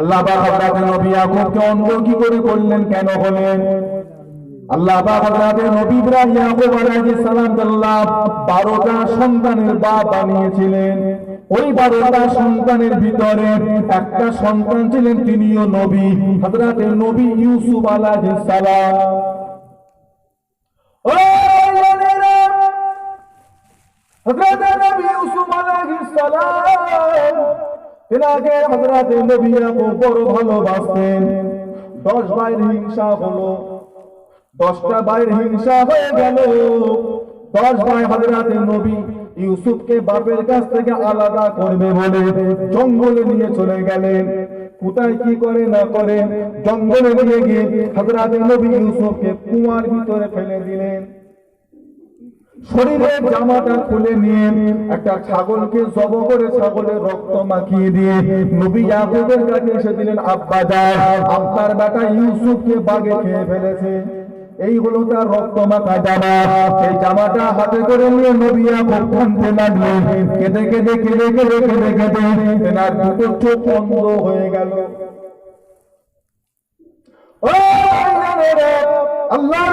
আল্লাহ পাক নবী ইয়াকুবকে অন্ধ কি করে করলেন? কেন হলেন? আল্লাহ পাক নবী ইব্রাহিম ইয়াকুব আলাইহিস সালাম আল্লাহ 12টা সন্তানের বানিয়েছিলেন। ওই 12টা সন্তানের ভিতরে একটা সন্তান ছিলেন, তিনিও নবী, হযরত নবী ইউসুফ আলাইহিস সালাম। ও নবী ইউসুফ আলাইহিস সালাম তেনাকে হযরত নবী বড় ভালোবাসতেন। দশ ভাইয়ের হিংসা হলো। দশটা ভাইয়ের হিংসা হয়ে গেল। দশ ভাই হযরত নবী ইউসুফকে বাপের কাছ থেকে আলাদা করবে বলে জঙ্গলে নিয়ে চলে গেলেন। কোথায় কি করে না করে জঙ্গলে নিয়ে গিয়ে হযরত নবী ইউসুফকে কুয়ার ভিতরে ফেলে দিলেন। শরীরের জামাটা খুলে নিয়ে একটা ছাগলকে জব করে ছাগলের রক্ত মাখিয়ে দিয়ে নবী ইয়াকুবের কাছে এসে দিলেন, আব্বা যায় আপনার বেটা ইউসুফকে বাগে খেয়ে ফেলেছে। এই হলো তার রক্ত মাখা জামা। এই জামাটা হাতে করে নিয়ে নবী ইয়াকুব কাঁদতে লাগলেন। কেঁদে কেঁদে কেঁদে কেঁদে কেঁদে কেঁদে তেনার দুটো চোখ বন্ধ হয়ে গেল। ও আল্লাহ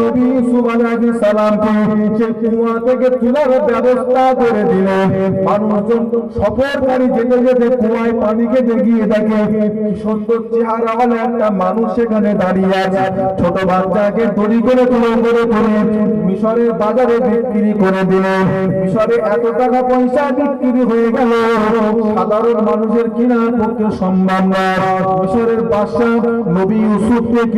নবী আলাইহিস সালামকে সে কুয়া থেকে তোলার ব্যবস্থা করে দিলেন মানুষজন সফরকারী যেতে যেতে কুয়ায় পানি খেতে দেখে সুন্দর চেহারাওয়ালা একটা মানুষ সেখানে দাঁড়িয়ে আছে ছোট বাচ্চাকে তৈরি করে তুলে করে করে মিশরের বাজারে বিক্রি করে দিলেন মিশরে এত টাকা পয়সা বিক্রি হয়ে গেল সাধারণ মানুষের কেনার পক্ষে সম্ভব নয়। মিশরের বাদশাহ নবী ইউসুফকে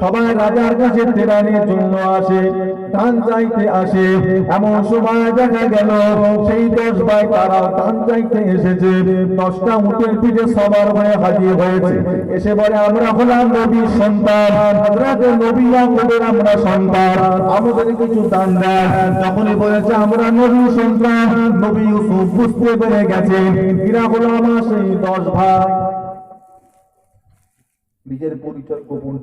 সবাই রাজার কাছে তেরানির জন্য আসে, ধান চাইতে আসে। এমন সময় দেখা গেল, সেই দশ ভাই তারা ধান চাইতে এসেছে। দশটা উটের পিঠে সবার হয়ে হাজির হয়েছে। এসে বলে, আমরা হলাম নবীর সন্তান। হযরত নবী ইয়াকুবের আমরা সন্তান। আমাদের কিছু দান দেন যখনই বলেছে, আমরা নবী সন্তান। নবী ইউসুফ বুঝতে পেরে গেছে, এরা হলো আমার সেই দশ ভাই। নিজের পরিচয় গোপন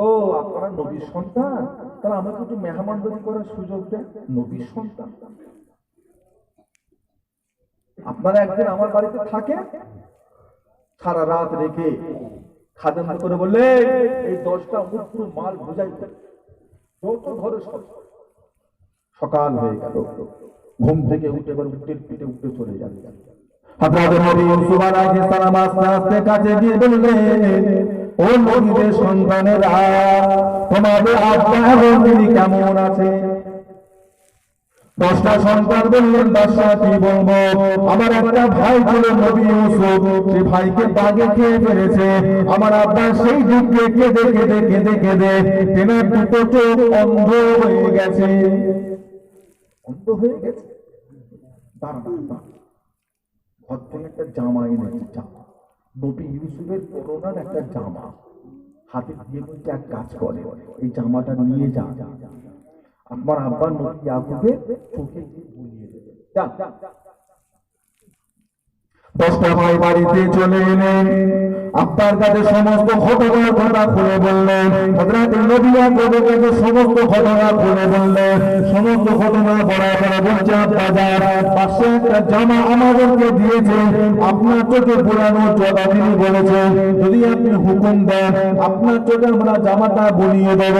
ও, আপনারা নবীর সন্তান? তাহলে আমাকে একটু মেহমানদারি করার সুযোগ দেন। নবীর সন্তান। আপনারা একদিন আমার বাড়িতে থাকে সারা রাত রেখে খাদেন করে বললে এই দশটা মুখ মাল বোঝাই যত ধরে সব। সকাল হয়ে গেল। ঘুম থেকে উঠে এবার উঠে পিঠে উঠে চলে যাবে হযরত নবী কাছে গিয়ে বললেন ও নবীদের সন্তানেরা, তোমাদের কেমন আছে? দশটা সন্তান বললেন বাদশাহ কি বলব? আমার একটা ভাই ছিল নবী ইউসুফ। সে ভাইকে বাগে খেয়ে ফেলেছে। আমার আব্বা সেই দিকে কেঁদে কেঁদে কেঁদে কেঁদে তেনার দুটো চোখ অন্ধ হয়ে গেছে। অন্ধ হয়ে গেছে? একটা জামা এনেছে জামা নবী ইউসুফের করোনার একটা জামা। হাতে দিয়ে বলছে, এক কাজ করে, এই জামাটা নিয়ে যা। আমার আব্বা নবী ইয়াকুবের চোখে দিয়ে বুলিয়ে দেবে যা। দশটা ভাই বাড়িতে চলে এলেন। আব্বার কাছে সমস্ত ঘটনার কথা খুলে বললেন। সমস্ত ঘটনা খুলে বললেন। সমস্ত ঘটনা বলা বলা বলছে যান, পাশে একটা জামা আমাদেরকে দিয়েছে। আপনার চোখে পুরানো জবা তিনি বলেছেন যদি আপনি হুকুম দেন, আপনার চোখে আমরা জামাটা বলিয়ে দেব।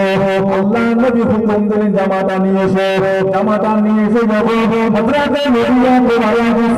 আল্লাহ নবী হুকুম দিলেন জামাটা নিয়ে এসে। জামাটা নিয়ে এসে যাব। হযরত নবী ইয়াকুব আলাইহিস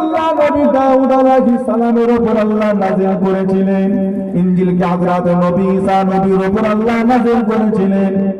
আল্লাহ নবী দাউদ আলাইহিস করেছিলেন। ইনজিলকে হযরত নবী ঈসা নবীর উপর আল্লাহ নাযিল করেছিলেন।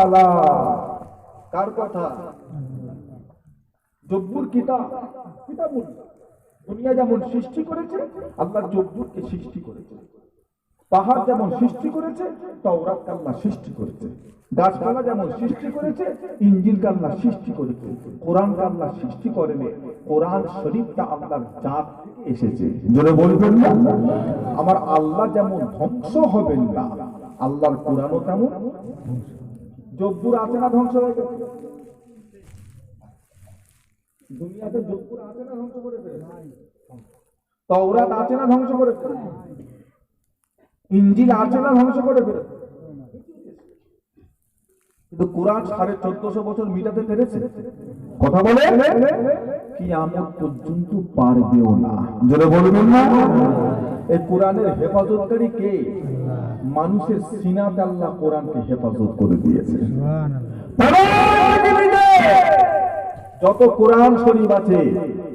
আল্লাহ কার কথা? দুনিয়া যেমন সৃষ্টি করেছে, আল্লাহ জব্বুরকে সৃষ্টি করেছে। পাহাড় যেমন সৃষ্টি করেছে, তাওরাত আল্লাহ সৃষ্টি করেছে। গাছপালা যেমন সৃষ্টি করেছে ইঞ্জিল আল্লাহ সৃষ্টি করেছে। কোরআন আল্লাহ সৃষ্টি করেনি কোরআন শরীফটা আল্লাহর জাত এসেছে। জোরে বলবেন না? আমার আল্লাহ যেমন ধ্বংস হবেন না আল্লাহর কোরআনও তেমন জব্বুর আছে না ধ্বংস হয়ে গেছে? দুনিয়াতে ধ্বংস করে ফেলেছে তাওরাত ধ্বংস ধ্বংস করে কিন্তু কোরআন সাড়ে চোদ্দশো বছর মিটাতে পেরেছে? কথা বলে কি আমত পর্যন্ত পারবেও না। জোরে বলবেন না? এই কোরআনের হেফাজতকারী কে? মানুষের সিনাতে আল্লাহ কোরআনকে হেফাজত করে দিয়েছে। যত কোরআন শরীফ আছে,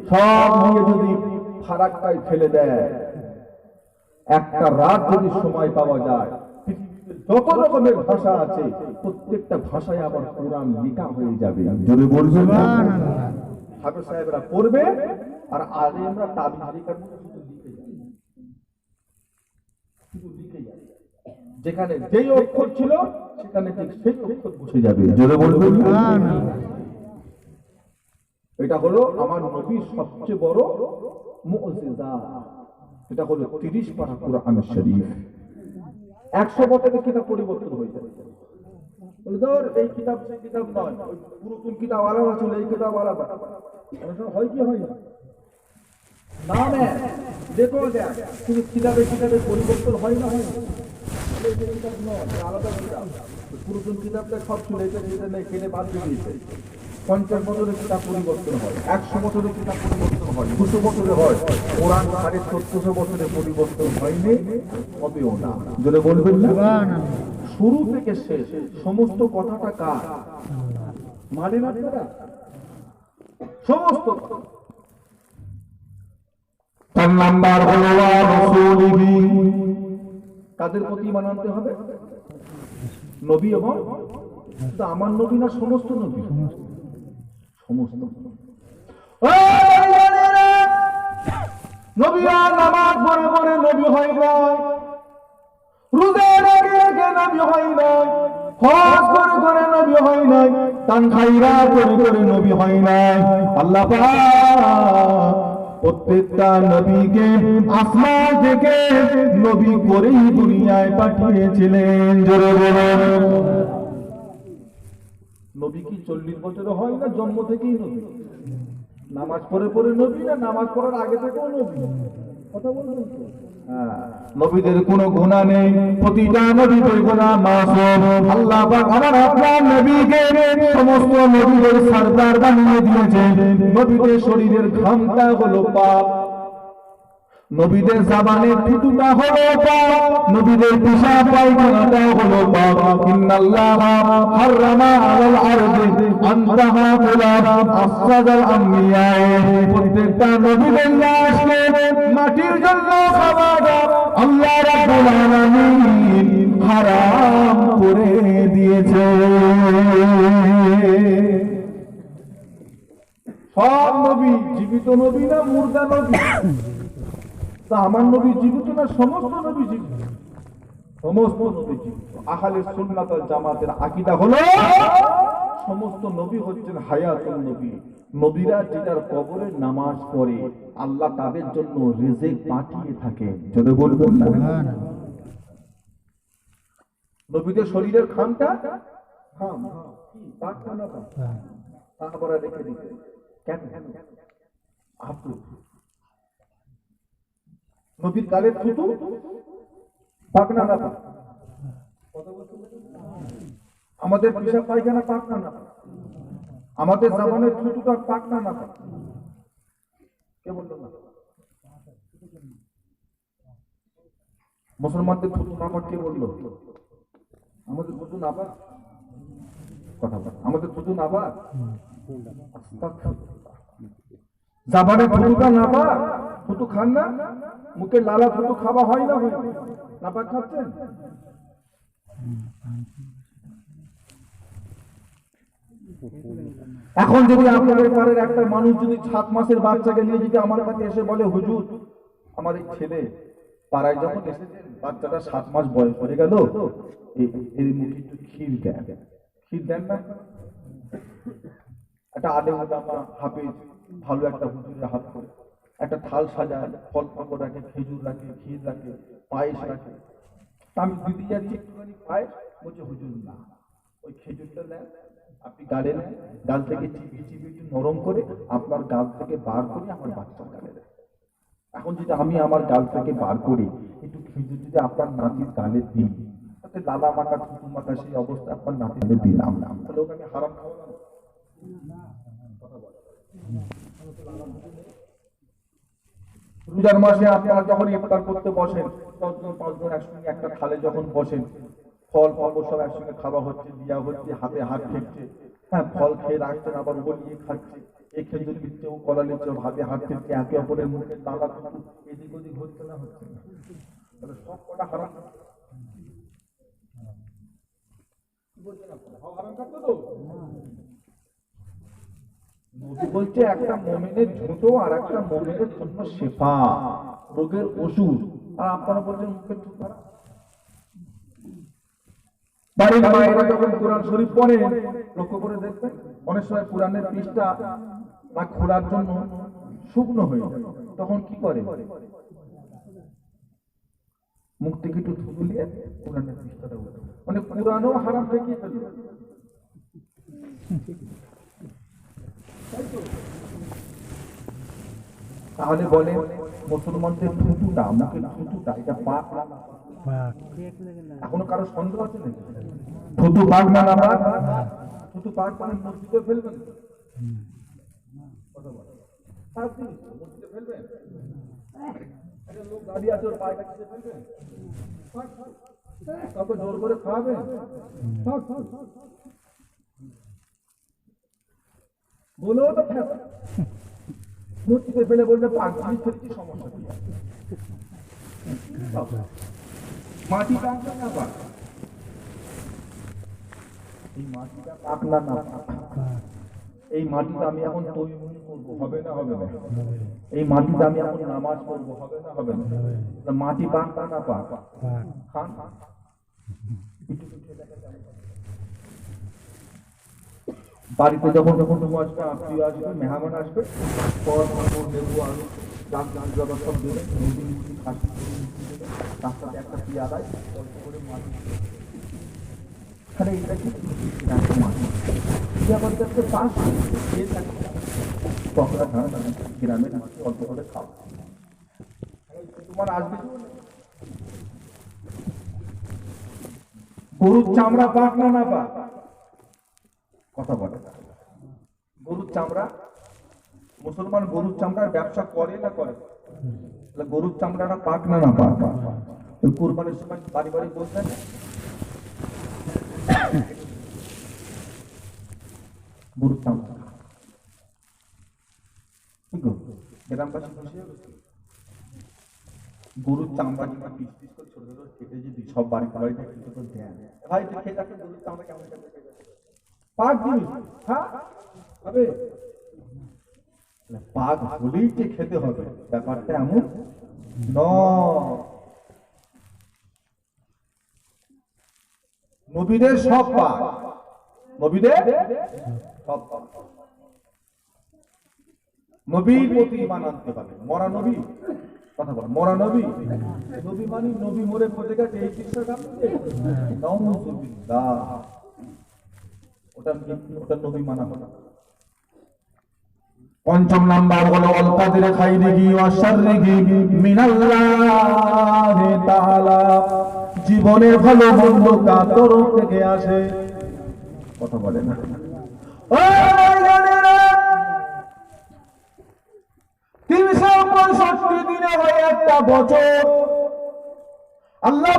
সব নিয়ে যদি ফারাক্কায় ফেলে দেয়, একটা রাত যদি সময় পাওয়া যায় যত রকমের ভাষা আছে প্রত্যেকটা ভাষায় আবার কোরআন লেখা হয়ে যাবে। বলছেন হাফেজ সাহেবরা পড়বে আর যাবে যেখানে যেই অক্ষর ছিল সেখানে ঠিক সেই অক্ষর বসে যাবে। জোরে বলবেন? এটা হলো আমার নবীর সবচেয়ে বড় মুজিজা। এটা হলো তিরিশ পারা কোরআন শরীফ। একশো বছরের কিতাব পরিবর্তন হয়ে ধর, এই কিতাব সেই কিতাব নয় পুরাতন কিতাব আলাদা ছিল, এই কিতাব আলাদা। হয় কি হয় না? নাম এক দেখো কিন্তু কিতাবে কিতাবে পরিবর্তন হয় না, হয় যে আলাদা কিতাবটা সব এটা নেই বাদ দিয়ে পঞ্চাশ বছরের কিতাব পরিবর্তন হয়, একশো বছরের কিতাব পরিবর্তন হয়। দুশো বছরে হয়। কোরআন সাড়ে চোদ্দশো বছরে পরিবর্তন হয়নি হবেও না। যদি বলবেন না? শুরু থেকে শেষ সমস্ত কথাটা কার? মানে না সমস্ত তার নাম্বার হলো কাদের প্রতি মানাতে হবে? নবী এবং? আমার নবী না সমস্ত নবী? সমস্ত নবী আর নামাজ হয় হয় হয় করে প্রত্যেকটা নবীকে আসমান থেকে নবী করেই দুনিয়ায় পাঠিয়েছিলেন জোরে বলুন নবী কি চল্লিশ বছরে হয় না জন্ম থেকেই নবী? নামাজ পরে পরে নবী না? নামাজ পড়ার আগে নবী। কথা বলবেন তো? হ্যাঁ, নবীদের কোনো গুণা নেই প্রতিটা মাসুম। আল্লাহ পাক আমার আপনার নবীকে সমস্ত নবীদের সরদার বানিয়ে দিয়েছে নবীদের শরীরের ঘামটা হলো পাপ। নবীদের জাবানে থুতুটা হলো পাপ, নবীদের পেশাব পায়খানাটা হলো পাপ। ইন্নাল্লাহ হাররামা আলাল আরদি, আনতাহা কুলাব আসসাদাল আম্বিয়া প্রত্যেকটা নবীদের লাশকে মাটির জন্য খাওয়া দাও আল্লাহ রাব্বুল আলামিন হারাম করে দিয়েছে। সব নবী, জীবিত নবী না মুর্দা নবী? তা আমার নবী জীবিত না সমস্ত নবী জীবিত? সমস্ত নবী জীবিত। আহালে সুন্নাত জামাতের আকীদা হলো সমস্ত নবী হচ্ছেন হায়াতুল নবী। নবীরা যেটার কবরে নামাজ পড়ে আল্লাহ তাদের জন্য রিজিক পাঠিয়ে থাকে। যদি বলবেন না? নবীদের শরীরের খামটা? খাম। পাক তারপরে রেখে দিতে। কেন? আপনি নবীর গালের থুতু? পাক না আমাদের পেশা পায়খানা পাক না আমাদের জামানের থুতুটা পাক। না? মুসলমানদের থুতু না পাক কে বলল? আমাদের থুতু না পাক? কথা বল। আমাদের থুতু না পাক? জাবানের থুতুটা না পাক থুতু খান না? মুখে লালা থুতু খাওয়া হয় না হয়? না? না খাচ্ছেন? এখন যদি আপনাদের পাড়ার একটা মানুষ যদি সাত মাসের বাচ্চাকে নিয়ে যদি আমার কাছে এসে বলে, হুজুর, আমার এই ছেলে পাড়ায় যখন এসেছে, বাচ্চাটা সাত মাস বয়স হয়ে গেল, এই মুখে একটু ক্ষীর দেন। ক্ষীর দেন না? একটা উলামা হাফিজ ভালো একটা হুজুরের হাত করে। একটা থাল সাজায় ফল পাকড় রাখে, খেজুর রাখে, ক্ষীর রাখে, পায়েস রাখে। তা আমি দিদি যাচ্ছি একটুখানি পায়েস, বলছে, হুজুর, না। ওই খেজুরটা নেন, আপনি গালে নেন। গাল থেকে চিপি চিপি একটু নরম করে আপনার গাল থেকে বার করে আমার বাচ্চার গালে দেন। এখন যদি আমি আমার গাল থেকে বার করি, একটু খেজুর যদি আপনার নাতির গালে দিই, তাতে লালা মাখা থুতু মাখা সেই অবস্থা আপনার নাতিকে দিলাম না। তাহলে আমি হারাম খাব না। রোজার মাসে আপনারা যখন ইফতার করতে বসেন, দশজন, পাঁচজন একসঙ্গে একটা খালে যখন বসেন, ফল ফল সব একসঙ্গে খাওয়া হচ্ছে, দিয়া হচ্ছে, হাতে হাত ঠেকছে। হ্যাঁ ফল খেয়ে রাখছেন, আবার বলিয়ে খাচ্ছে। নিচ্ছে হাতে হাত একে অপরের হারাম। বলছে একটা মমিনের ঝুঁটো আর একটা মমিনের জন্য শেফা, রোগের ওষুধ। আর আপনারা বলছেন মুখের ঠুক বাড়ির মায়েরা যখন কোরআন শরীফ পড়ে, লক্ষ্য করে দেখবেন অনেক সময় কোরআনের পৃষ্ঠা না খোলার জন্য শুকনো হয়ে যায়। তখন কি করে? মুখ থেকে একটু থুতু কোরআনের পৃষ্ঠাটা মানে কোরআনও হারাম থেকে তাহলে বলে মুসলমানদের থুতুটা মুখের থুতুটা এটা পাক? এখনও কারও সন্দেহ আছে নাকি? থুতু পাক না না পাক? থুতু পাক মানে মসজিদে ফেলবেন। মসজিদে ফেলবেন? একটা লোক দাঁড়িয়ে আছে ওর পায়টা কিসে ফেলবেন? পাক, পাক। কাউকে জোর করে খাওয়াবেন পাক, পাক, পাক। বলেও তো ফেলা মসজিদে ফেলে বলবে পাক জিনিস সমস্যা কি মাটি পাক না পাক এই মাটিটা পাক না এই মাটিতে আমি এখন তৈরি করব হবে না হবে না? এই মাটিতে আমি এখন নামাজ পড়ব হবে না হবে না? মাটি পাক না পাক খান। একটু একটু খেয়ে দেখা যাবে। বাড়িতে যখন যখন তুমি আসবে, আত্মীয় আসবে, মেহমান আসবে আলু গাছ জবা সব দেবে খাসি একটা অল্প করে খাও। তোমার আসবে? গরুর চামড়া পাক না না পাক? কথা বলে গরুর চামড়া, মুসলমান গরুর চামড়ার ব্যবসা করে না করে? গরুর চামড়াটা পাক না না পাক? ওই কোরবানির সময় বাড়ি বাড়ি বলতেন গরুর চামড়া। গ্রামবাসী খুশি? গরুর চামড়া কিংবা পিস পিস করে ছোট ছোট কেটে যদি সব বাড়িতে বাড়িতে করে দেন ভাই, তুই খেয়ে গরুর চামড়া কেমন পাক জিনিস হ্যাঁ? পাক হলেই যে খেতে হবে, ব্যাপারটা এমন নবীদের সব পাক। নবীদের সব নবীর প্রতি ইমান আনতে হবে। মরা নবী? কথা বল, মরা নবী? নবী মানে নবী মরে পড়ে গেছে, এই নাউজুবিল্লাহ। পঞ্চম নাম্বার হলো, অল কাদির খাইরিহি ওয়া শাররিহি মিনাল্লাহ জীবনের ভালো মন্দ কার তরফ থেকে আসে। কথা বলে না। হয় একটা বছর। আল্লাহ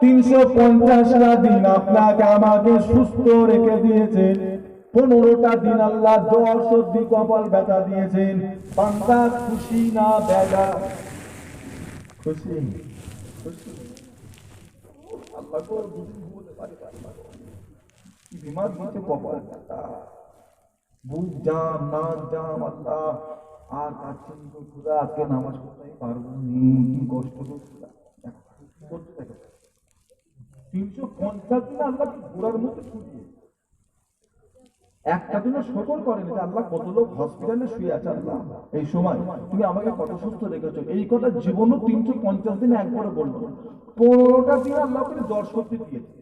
তিনশো পঞ্চাশটা দিন আপনাকে আমাকে সুস্থ রেখে দিয়েছেন। পনেরোটা দিন আল্লাহ জ্বর, সর্দি, কপাল ব্যথা দিয়েছেন। পান্তা খুশি না বেজা খুশি? খুশি? বিমার দিচ্ছে কপাল বুক জাম, নাক জাম, আল্লাহ। আর আজকে নামাজ পড়তেই পারব নি কষ্ট থাকে তিনশো পঞ্চাশ দিন আল্লাহ ঘোরার মধ্যে ছুটিয়ে একটা দিনও শকর করেন যে আল্লাহ কত লোক হসপিটালে শুয়ে আছে আল্লাহ। এই সময় তুমি আমাকে কত সুস্থ রেখেছো এই কথা জীবনও তিনশো পঞ্চাশ দিনে একবারে বলল পনেরোটা দিন আল্লাহ করে জ্বর শক্তি দিয়েছে।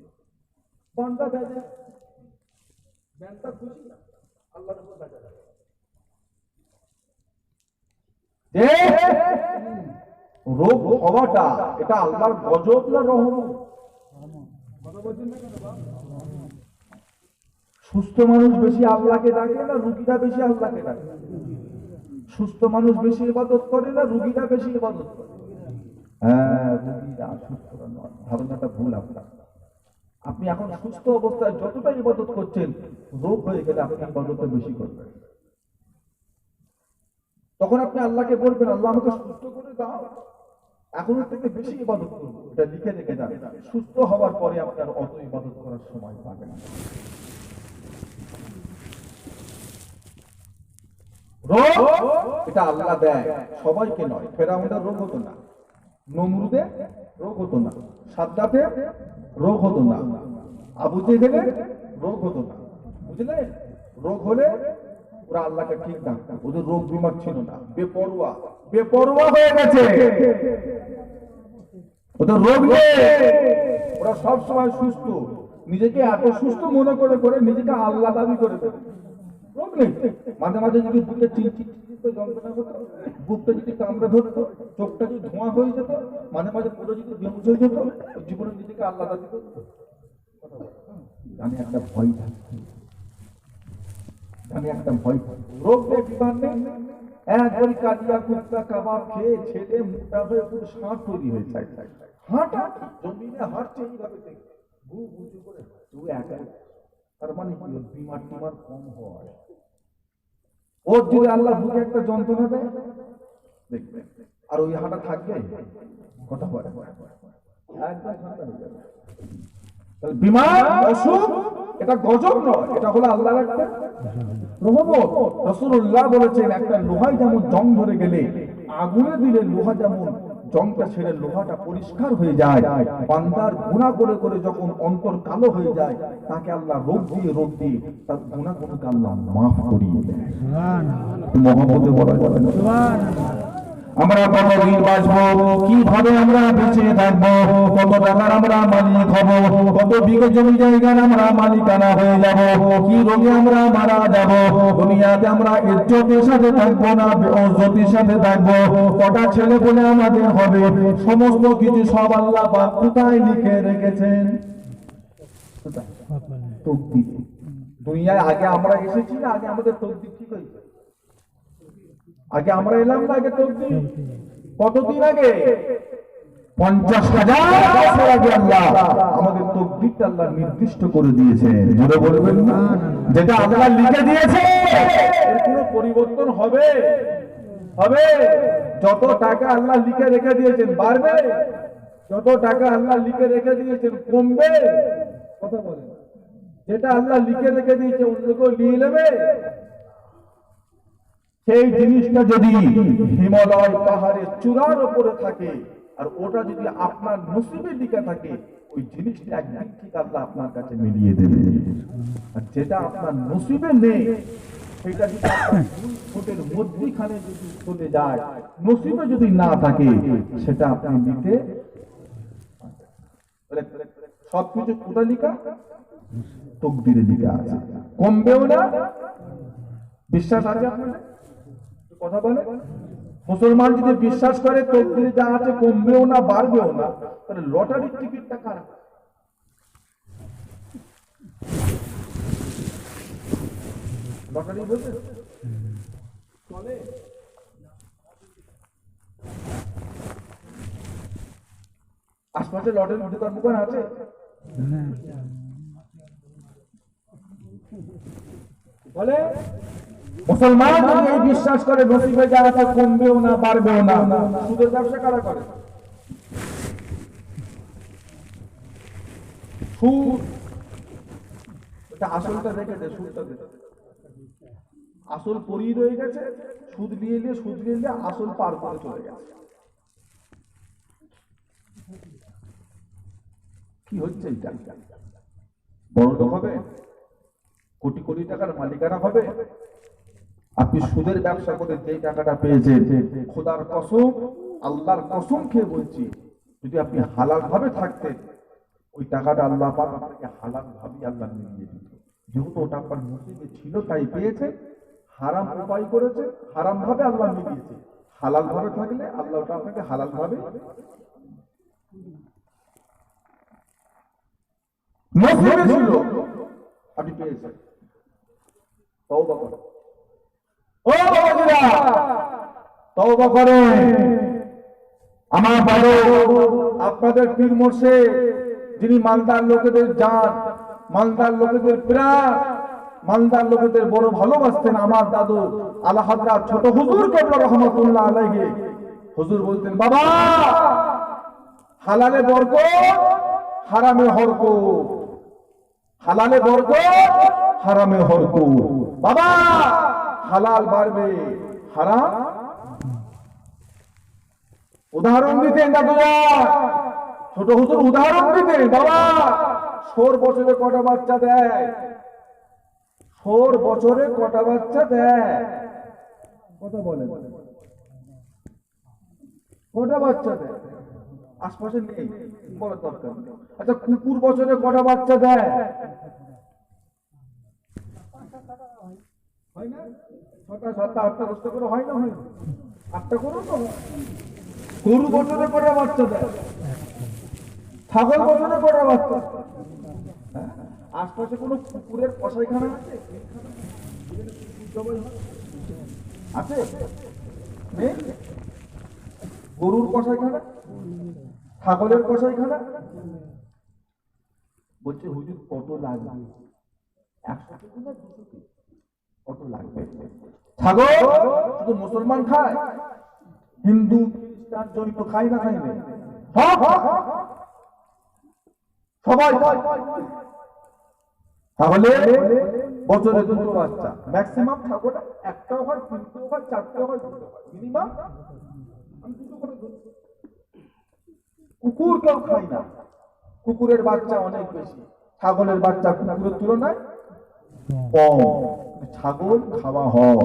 খুশি রোগ হওয়াটা, এটা আল্লাহর গজব না রহমত কথা বলছেন না কেন বাবা? সুস্থ মানুষ বেশি আল্লাহকে ডাকে না, রুগীরা বেশি আল্লাহকে ডাকে। সুস্থ মানুষ বেশি ইবাদত করে না, রুগীরা বেশি ইবাদত করে। হ্যাঁ রুগীরা ধারণাটা ভুল আপনার। আপনি এখন সুস্থ অবস্থায় যতটা ইবাদত করছেন, রোগ হয়ে গেলে আপনি ইবাদতটা বেশি করবেন। তখন আপনি আল্লাহকে বলবেন, আল্লাহ আমাকে সুস্থ করে দাও। এখন থেকে বেশি ইবাদত করব এটা লিখে রেখে যান। সুস্থ হওয়ার পরে আপনার অত ইবাদত করার সময় পাবেন না। রোগ এটা আল্লাহ দেয়। সবাইকে নয়। ফেরাউনের রোগ হতো না। নমরুদে রোগ হতো না। সাদ্দাতে রোগ হতো না। আবু জেহেলে রোগ হতো না। বুঝলে রোগ হলে ওরা আল্লাহকে ঠিক ডাকতো ওদের রোগ বিমার ছিল না। বেপরোয়া। বেপরোয়া হয়ে গেছে। ওদের রোগ নেই। ওরা সব সময় সুস্থ। নিজেকে এত সুস্থ মনে করে করে নিজেকে আল্লাহ দাবি করে ফেলে। রোগ নেই। মাঝে মাঝে যদি বুকে যন্ত্রণা হতো বুকটা যদি কামড়ে ধরতো চোখটা যদি ধোঁয়া হয়ে যেত মাঝে মাঝে পুরো যদি বেহুশ হয়ে যেত জীবনে নিজেকে আল্লাহ দাবি করতো। আমি একটা ভয় থাকছি আমি একটা ভয় বিমান নেই কালিয়া কুত্তা কাবাব খেয়ে ছেলে মোটা হয়ে পুরো তৈরি হয়ে যায়। হাঁটা জমিনে হাঁটছে এইভাবে বু বুঝু করে তুই একাই তার মানে বিমার টিমার কম হয়। ওর যদি আল্লাহ বুকে একটা যন্ত্রণা দেয়, দেখবে। আর ওই হাঁটা থাকবে? কথা বলে। একদম হয়ে যাবে। বিমার অসুখ এটা গজব নয় এটা হলো আল্লাহর একটা রহমত। রাসূলুল্লাহ বলেছেন একটা লোহাই যেমন জং ধরে গেলে আগুনে দিলে লোহা যেমন জংটা ছেড়ে লোহাটা পরিষ্কার হয়ে যায় বান্দার গুনাহ করে করে যখন অন্তর কালো হয়ে যায় তাকে আল্লাহ রোগ দিয়ে রোগ দিয়ে তার গুনাহগুলোকে আল্লাহ মাফ করিয়ে দেয়। মহম্মদে বলা যাবে আমরা কত দিন বাঁচবো? কীভাবে আমরা বেঁচে থাকব? কত টাকার আমরা মালিক হব? কত বিঘে জমি জায়গার আমরা মালিকানা হয়ে যাব? কি রোগে আমরা মারা যাব? দুনিয়াতে আমরা ইজ্জতের সাথে থাকব না বেজ্জতির সাথে থাকব? কটা ছেলে বলে আমাদের হবে? সমস্ত কিছু সব আল্লাহ কোথায় লিখে রেখেছেন? দুনিয়ায় আগে আমরা এসেছি না? আগে আমাদের তকদির ঠিক হয়েছে? আগে আমরা এলাম না আগে কতদিন আগে? পঞ্চাশ হাজার বছর আগে আল্লাহ আমাদের তকদিরটা আল্লাহ নির্দিষ্ট করে দিয়েছেন। জোরে বলবেন না? যেটা আল্লাহ লিখে দিয়েছে। এর কোনো পরিবর্তন হবে? হবে। যত টাকা আল্লাহ লিখে রেখে দিয়েছেন বাড়বে। যত টাকা আল্লাহ লিখে রেখে দিয়েছেন কমবে। কথা বলেন। যেটা আল্লাহ লিখে রেখে দিয়েছে অন্য কেউ নিয়ে নেবে? সেই জিনিসটা যদি হিমালয় পাহাড়ের চূড়ার উপরে থাকে, আর ওটা যদি আপনার নসিবের দিকে থাকে, ওই জিনিসটা একদিন ঠিক আল্লাহ আপনার কাছে মিলিয়ে দেবে। আর যেটা আপনার নসিবে নেই, সেটা যদি আপনার ফুটের মধ্যিখানে যদি চলে যায়, নসিবে যদি না থাকে, সেটা আপনি নিতে সবকিছু কোথায় লিখা তকদিরে লিখা আছে। কমবেও না, বিশ্বাস আছে আপনাদের? কথা বলে? মুসলমান যদি বিশ্বাস করে তকদিরে যা আছে কমবেও না, বাড়বেও না, তাহলে লটারির টিকিটটা কার? লটারি বলতে? চলে? আশপাশে লটারি দোকান দোকান আছে? বলে? মুসলমান বিশ্বাস করে আছে কমবেও না না। সুদের ব্যবসা কারা করে? সুদ। আসল রয়ে গেছে, সুদ নিয়ে সুদ আসল পার করে চলে গেছে। কি হচ্ছে বড় লোক হবে? কোটি কোটি টাকার মালিকানা হবে? আপনি সুদের ব্যবসা করে যে টাকাটা পেয়েছেন, খোদার কসম, আল্লাহর কসম খেয়ে বলছি, যদি আপনি হালাল ভাবে থাকতেন, ওই টাকাটা আল্লাহ পাক আপনাকে হালাল ভাবে আল্লাহ মিলিয়ে দিত। যেহেতু ওটা আপনার নসিবে ছিল, তাই পেয়েছে, হারাম উপায় করেছে হারাম ভাবে আল্লাহ মিলিয়েছে হালাল ভাবে থাকলে আল্লাহ ওটা আপনাকে হালাল ভাবে আপনি পেয়েছেন। তওবা করো ও আমার আপনাদের পীর যিনি মালদার লোকেদের জান মালদার লোকেদের মালদার লোকেদের বড় ভালোবাসতেন আমার দাদু আল্লাহ ছোট হুজুর কেবলা রহমতুল্লাহ আলাইহি। হুজুর বলতেন, বাবা, হালালে বরকত, হারামে হরকত। হালালে বরকত, হারামে হরকত। বাবা হালাল বাড়বে। হারাম? উদাহরণ দিতেন ছোট হুজুর উদাহরণ দিতেন, বাবা। সোর বছরে কটা বাচ্চা দেয়? ষোর বছরে কটা বাচ্চা দেয়? কথা বলেন? কটা বাচ্চা দেয়? আশপাশে নেই বড় দরকার। আচ্ছা কুকুর বছরে কটা বাচ্চা দেয়? হয় না? ছটা, সাতটা, আটটা, দশটা করে হয় না হয় না? আটটা করে তো। গরু বছরে কটা বাচ্চা দেয়? ছাগল বছরে কটা বাচ্চা? হ্যাঁ? আশপাশে কোনো কুকুরের কষাইখানা আছে? আছে? গরুর কষাইখানা ছাগলের কষাইখানা বলছে, হুজুর কত লাগবে? একশো কেজি না দুশো কেজি? কত লাগবে? ছাগল, শুধু মুসলমান খায়? হিন্দু, খ্রিস্টান জৈন খায় না না? সবাই তাহলে বছরে দুটো বাচ্চা। ম্যাক্সিমাম ছাগল একটাও হয়, তিনটেও হয়, চারটেও হয়, দুটো হয়। মিনিমাম। কুকুর কেউ খায় না। কুকুরের বাচ্চা অনেক বেশি। ছাগলের বাচ্চা কুকুরের তুলনায় কম ছাগল খাওয়া হয়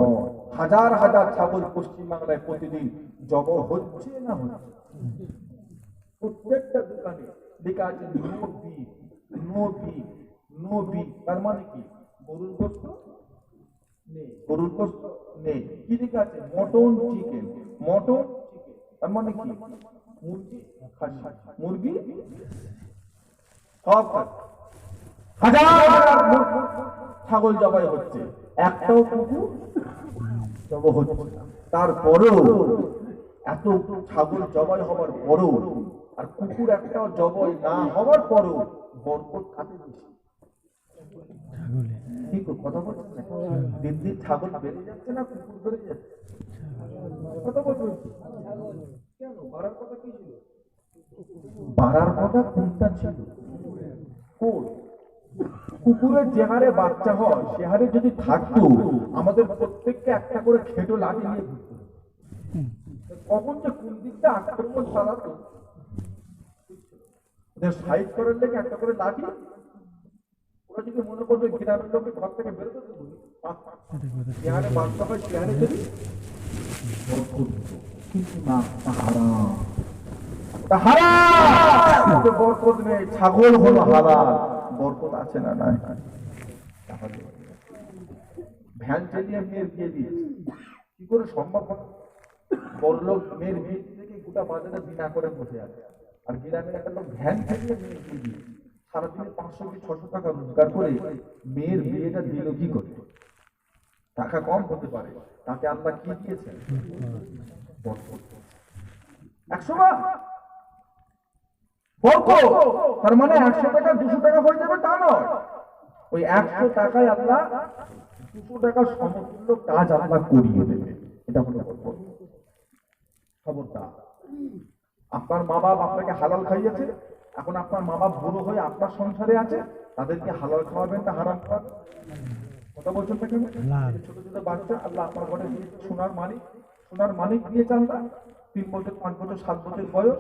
হাজার হাজার ছাগল পশ্চিমবাংলায় প্রতিদিন জব হচ্ছে না হচ্ছে প্রত্যেকটা দোকানে লেখা আছে নো নো নো তার মানে কি গরুর গোস্ত নেই গরুর গোস্ত নেই কি লেখা আছে মটন চিকেন মটন চিকেন তার মানে কি মুরগি মুরগি সব হাজার হাজার ছাগল জবাই হচ্ছে। একটাও কুকুর জব হচ্ছে। তারপরেও এত ছাগল জবাই হবার পরেও আর কুকুর একটাও জবাই না হওয়ার পরেও বরকত বেশি। ঠিক কথা বলছেন না? দিন দিন ছাগল বেড়ে যাচ্ছে না কুকুর বেড়ে যাচ্ছে? কথা বলছেন কেন? বাড়ার কথা কি ছিল? বাড়ার কথা কোনটা ছিল? কোন? কুকুরের যে হারে বাচ্চা হয় সে হারে যদি থাকতো, আমাদের প্রত্যেককে একটা করে খেটো লাঠি নিয়ে কখন যে কোন দিকটা আক্রমণ চালাতো সাইড করার একটা করে ওরা যদি মনে করবে গ্রামের ঘর থেকে হারে বাচ্চা হয় সে হারে যদি ছাগল হলো হালাল। বরকত আছে না নাই? ভ্যান চালিয়ে মেয়ের বিয়ে দিয়েছে। কি করে সম্ভব? বড়লোক মেয়ের বিয়ে থেকে গোটা বাজারে বিনা করে বসে আছে। আর গ্রামের একটা লোক ভ্যান চালিয়ে মেয়ের বিয়ে দিয়েছে। সারাদিনে পাঁচশো কি ছশো টাকা রোজগার করে মেয়ের বিয়েটা দিল কি করে? টাকা কম হতে পারে তাকে আল্লাহ কি দিয়েছেন। একশো বার। বরকত। তার মানে একশো টাকা দুশো টাকা হয়ে যাবে তা নয়। ওই একশো টাকায় আল্লাহ দুশো টাকার সমতুল্য কাজ আল্লাহ করিয়ে দেবে। এটা হলো। খবরদার। আপনার মা বাপ আপনাকে হালাল খাইয়েছে। এখন আপনার মা বাপ বুড়ো হয়ে আপনার সংসারে আছে। তাদেরকে হালাল খাওয়াবেন না হারাম খাওয়াবেন? কথা বলছেন না। কেন ছোট ছোট বাচ্চা আল্লাহ আপনার ঘরে সোনার মালিক সোনার মালিক দিয়ে চান না তিন বছর পাঁচ বছর সাত বছর বয়স।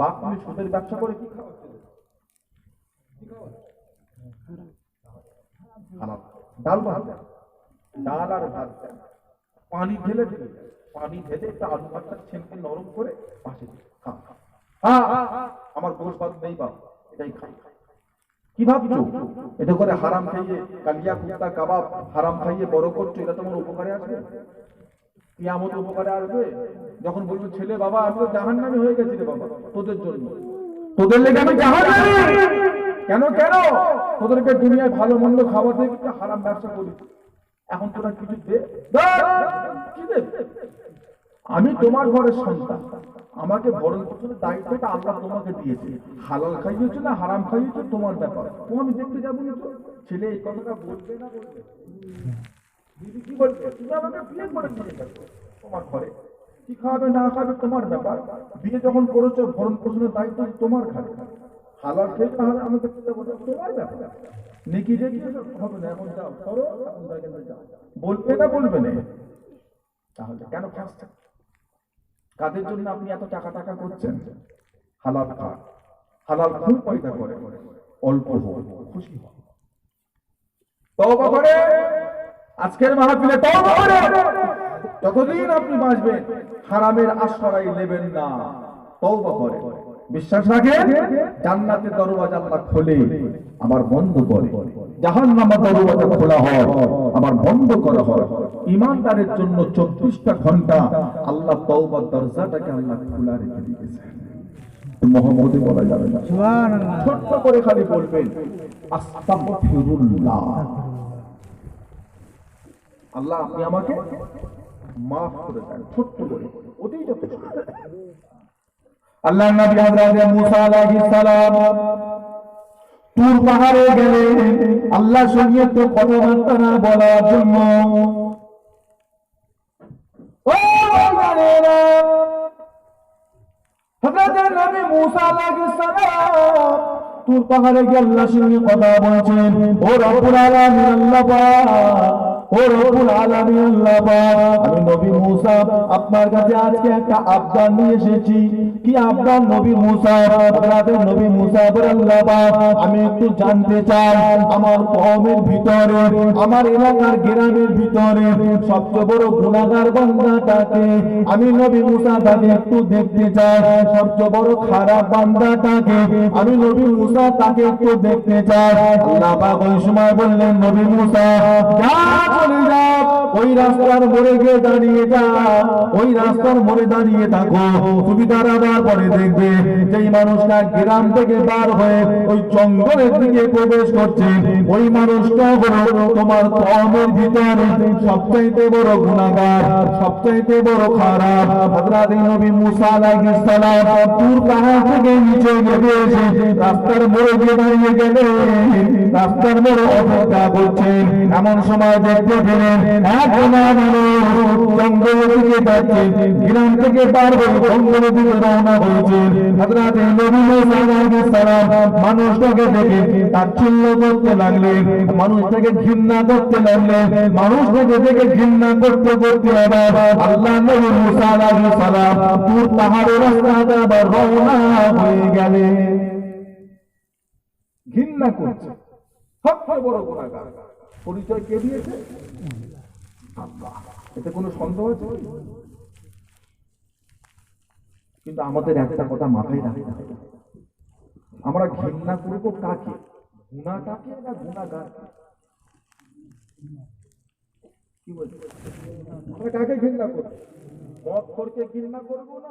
বাপ তুমি সুদের ব্যবসা করে কি? হালাল। ডাল ভাত। ডাল আর ভাত। পানি ঢেলে ঢেলে পানি ঢেলে একটু আলু ভাতটা ছেনকে নরম করে পাশে। খা, আমার গোস ভাত নেই বাপ এটাই খাই কি ভাবছ? এটা করে হারাম খাইয়ে কালিয়া কুত্তা কাবাব হারাম খাইয়ে বড় করছ এটা তোমার উপকারে আসবে? কিয়ামত উপকারে আসবে। যখন বলবে, ছেলে বাবা, আমি জাহান নামে হয়ে গেছি রে বাবা, তোদের জন্য। তোদের লেগে আমি জাহান কেন কেন? তোদেরকে দুনিয়ায় ভালো মন্দ থেকে একটা হারাম ব্যবসা করি। এখন তোরা কিছু দে। আমি তোমার ঘরের সন্তান। আমাকে ভরণ পোষণের দায়িত্বটা আল্লাহ তোমাকে দিয়েছে। হালাল খাইয়েছো না, হারাম খাইয়েছো, তোমার ব্যাপার। তো আমি দেখতে যাব ছেলে এই কথাটা বলবে না বলবে? দিদি কি বলবে তুমি আমাকে বিয়ে করে নিয়ে তোমার ঘরে। কি খাওয়াবে, না খাবে তোমার ব্যাপার? বিয়ে যখন করেছ, ভরণ পোষণের দায়িত্ব তোমার ঘাড়ে। হালাল খেয়ে না হলে আমি দেখতে যাব তোমার ব্যাপার। নেকি হবে না এখন যাও এখন যাও। বলবে না বলবে না। তাহলে কেন ফাঁসছে কাদের জন্য আপনি এত টাকা টাকা করছেন? হালাল খা হালাল খুব পয়দা করে। অল্প হোক, খুশি হোক। তওবা করে। আজকের মাহফিলে যতদিন আপনি বাঁচবেন হারামের আশ্রয় নেবেন না। তওবা করে। বিশ্বাস রাখেন জান্নাতের দরওয়াজা আল্লাহ খোলে আবার বন্ধ করে। জাহান্নামের দরওয়াজা খোলা হয় আবার বন্ধ করা হয়। ইমানদারের জন্য চব্বিশটা ঘণ্টা আল্লাহ তওবার দরজাটাকে আল্লাহ খোলা রেখে দিয়েছেন। মোহাম্মদে বলা যাবে না? ছোট্ট করে খালি বলবেন আস্তাগফিরুল্লাহ। আল্লাহ, আপনি আমাকে মাফ করে দেন, ছোট্ট করে। যথেষ্ট আল্লাহ নবী হযরত মুসা আলাইহিস সালাম তুর পাহাড়ে গেলেন আল্লাহ সঙ্গে কথাবার্তা বলার জন্য তুর পাহাড়ে গিয়ে আল্লাহর সঙ্গে কথা বলছেন, ও রব্বুল আলামিন, আল্লাহ আমার ভিতরে, আমার এলাকার গ্রামের ভিতরে সবচেয়ে বড় গুনাহগার বান্দাটাকে, আমি নবী মুসা তাকে একটু দেখতে চাই। সবচেয়ে বড় খারাপ বান্দাটাকে, আমি নবী মুসা তাকে একটু দেখতে চাই। আল্লাহ ওই সময় বললেন, নবী মুসা, যা যাও ওই রাস্তার মোড়ে গিয়ে দাঁড়িয়ে যা। ওই রাস্তার মোড়ে দাঁড়িয়ে থাকো। তুমি দাঁড়াবার পরে দেখবে যেই মানুষটা গ্রাম থেকে বার হয়ে ওই জঙ্গলের দিকে প্রবেশ করছে। ওই মানুষটা হলো তোমার কমের ভিতরে সবচাইতে বড় গুণাগার, সবচাইতে বড় খারাপ। হযরত নবী মুসা আলাইহিস সালাম তুর পাহাড় থেকে নিচে নেমে এসে রাস্তার মোড়ে গিয়ে দাঁড়িয়ে গেলেন। রাস্তার মোড়ে অপেক্ষা করছেন। এমন সময় দেখতে পেলেন মানুষ জঙ্গল থেকে দেখে তাচ্ছিল্য করতে লাগলেন মানুষটাকে ঘৃণা করতে লাগলেন মানুষটাকে দেখে ঘৃণা করতে করতে আবার আল্লাহ সালাম তুর পাহাড়ের রাস্তাতে আবার রওনা হয়ে গেলেন ঘৃণা করছে। সবচেয়ে বড় পরিচয় কে দিয়েছে এতে কোনো সন্দেহ আছে? কিন্তু আমাদের একটা কথা মাথায় রাখতে হবে। আমরা ঘৃণা করব কাকে? গুণাটাকে না গুণাগার কি বলছি? আমরা কাকে ঘৃণা করব মদ খোরকে ঘৃণা করব না